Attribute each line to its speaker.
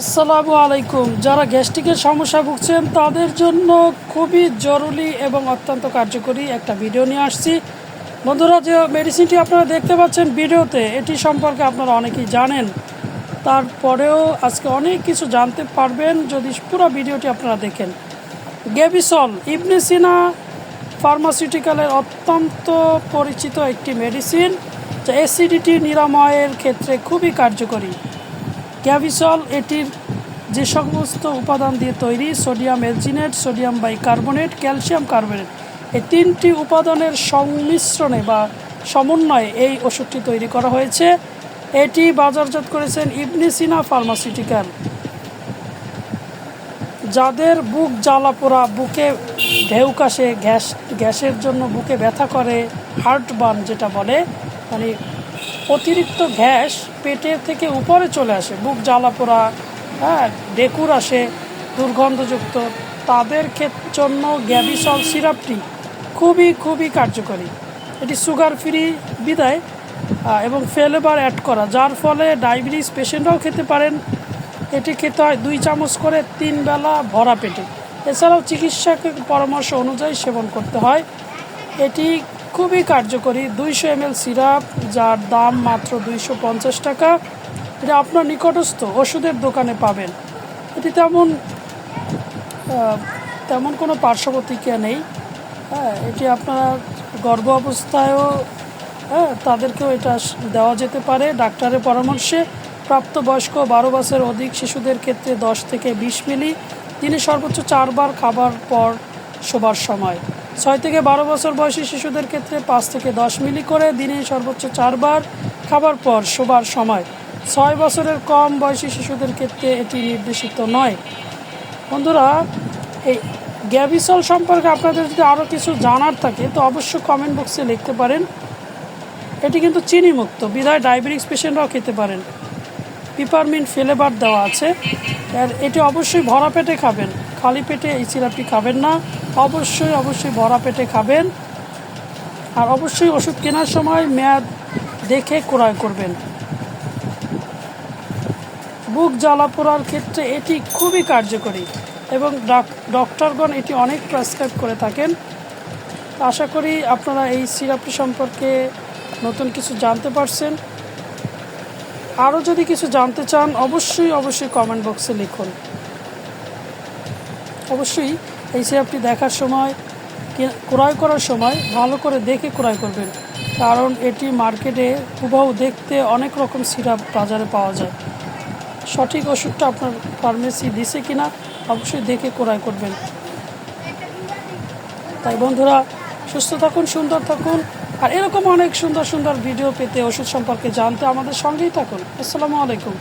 Speaker 1: আসসালামু আলাইকুম। যারা গ্যাস্ট্রিকের সমস্যা ভুগছেন, তাদের জন্য খুবই জরুরি এবং অত্যন্ত কার্যকরী একটা ভিডিও নিয়ে আসছি। বন্ধুরা, যে মেডিসিনটি আপনারা দেখতে পাচ্ছেন ভিডিওতে, এটি সম্পর্কে আপনারা অনেকেই জানেন। তারপরেও আজকে অনেক কিছু জানতে পারবেন যদি পুরো ভিডিওটি আপনারা দেখেন। গেবিসল, ইবনেসিনা ফার্মাসিউটিক্যালের অত্যন্ত পরিচিত একটি মেডিসিন যা অ্যাসিডিটি নিরাময়ের ক্ষেত্রে খুবই কার্যকরী। গ্যাভিসল, এটির যে সমস্ত উপাদান দিয়ে তৈরি, sodium alginate, sodium bicarbonate, calcium carbonate, এই তিনটি উপাদানের সংমিশ্রণে বা সমন্বয়ে এই ওষুধটি তৈরি করা হয়েছে। এটি বাজারজাত করেছেন ইবনেসিনা ফার্মাসিউটিক্যাল। যাদের বুক জ্বালা পোড়া, বুকে ঢেউ কাশে, গ্যাস, গ্যাসের জন্য বুকে ব্যথা করে, হার্ট বার্ন যেটা বলে মানে অতিরিক্ত গ্যাস পেটের থেকে উপরে চলে আসে, বুক জ্বালা পোড়া হ্যাঁ ডেকুর আসে, দুর্গন্ধযুক্ত। তাদের জন্য গ্যাবিসল সিরাপটি খুবই খুবই কার্যকরী। এটি সুগার ফ্রি বিদায় এবং ফ্লেভার অ্যাড করা, যার ফলে ডায়াবেটিস পেশেন্টরাও খেতে পারেন। এটি খেতে হয় দুই চামচ করে তিন বেলা ভরা পেটে। এছাড়াও চিকিৎসকের পরামর্শ অনুযায়ী সেবন করতে হয়। এটি খুবই কার্যকরী। দুইশো এমএল সিরাপ, যার দাম মাত্র দুইশো পঞ্চাশ টাকা। এটা আপনার নিকটস্থ ওষুধের দোকানে পাবেন। এটি তেমন তেমন কোনো পার্শ্ব প্রতিক্রিয়া নেই। হ্যাঁ এটি আপনার গর্ভ অবস্থায়ও হ্যাঁ তাদেরকেও এটা দেওয়া যেতে পারে। ডাক্তারের পরামর্শে প্রাপ্তবয়স্ক বারো বছর অধিক শিশুদের ক্ষেত্রে দশ থেকে বিশ মিলি তিনি সর্বোচ্চ চারবার খাবার পর শোবার সময়। ছয় থেকে বারো বছর বয়সী শিশুদের ক্ষেত্রে পাঁচ থেকে দশ মিলি করে দিনে সর্বোচ্চ চারবার খাবার পর শোবার সময়। ছয় বছরের কম বয়সী শিশুদের ক্ষেত্রে এটি নির্দেশিত নয়। বন্ধুরা, এই গ্যাভিসল সম্পর্কে আপনাদের যদি আরও কিছু জানার থাকে, তো অবশ্যই কমেন্ট বক্সে লিখতে পারেন। এটি কিন্তু চিনি মুক্ত বিধায় ডায়াবেটিক্স পেশেন্টরাও খেতে পারেন। পিপারমিন্ট ফ্লেভার দেওয়া আছে। আর এটি অবশ্যই ভরা পেটে খাবেন। খালি পেটে এই সিরাপটি খাবেন না, অবশ্যই অবশ্যই ভরা পেটে খাবেন। আর অবশ্যই ওষুধ কেনার সময় মেয়াদ দেখে ক্রয় করবেন। বুক জ্বালা পোড়ার ক্ষেত্রে এটি খুবই কার্যকরী এবং ডাক- ডক্টরগণ এটি অনেক প্রেসক্রাইব করে থাকেন। আশা করি আপনারা এই সিরাপটি সম্পর্কে নতুন কিছু জানতে পারছেন। আরও যদি কিছু জানতে চান, অবশ্যই অবশ্যই কমেন্ট বক্সে লিখুন। অবশ্যই এই সিরাপটি দেখার সময় ক্রয় করার সময় ভালো করে দেখে ক্রয় করবেন। কারণ এটি মার্কেটে হুবহু দেখতে অনেক রকম সিরাপ বাজারে পাওয়া যায়। সঠিক ওষুধটা আপনার ফার্মেসি দিছে কিনা, অবশ্যই দেখে ক্রয় করবেন। তাই বন্ধুরা, সুস্থ থাকুন, সুন্দর থাকুন। আর এরকম অনেক সুন্দর সুন্দর ভিডিও পেতে ওষুধ সম্পর্কে জানতে আমাদের সঙ্গেই থাকুন। আসসালামু আলাইকুম।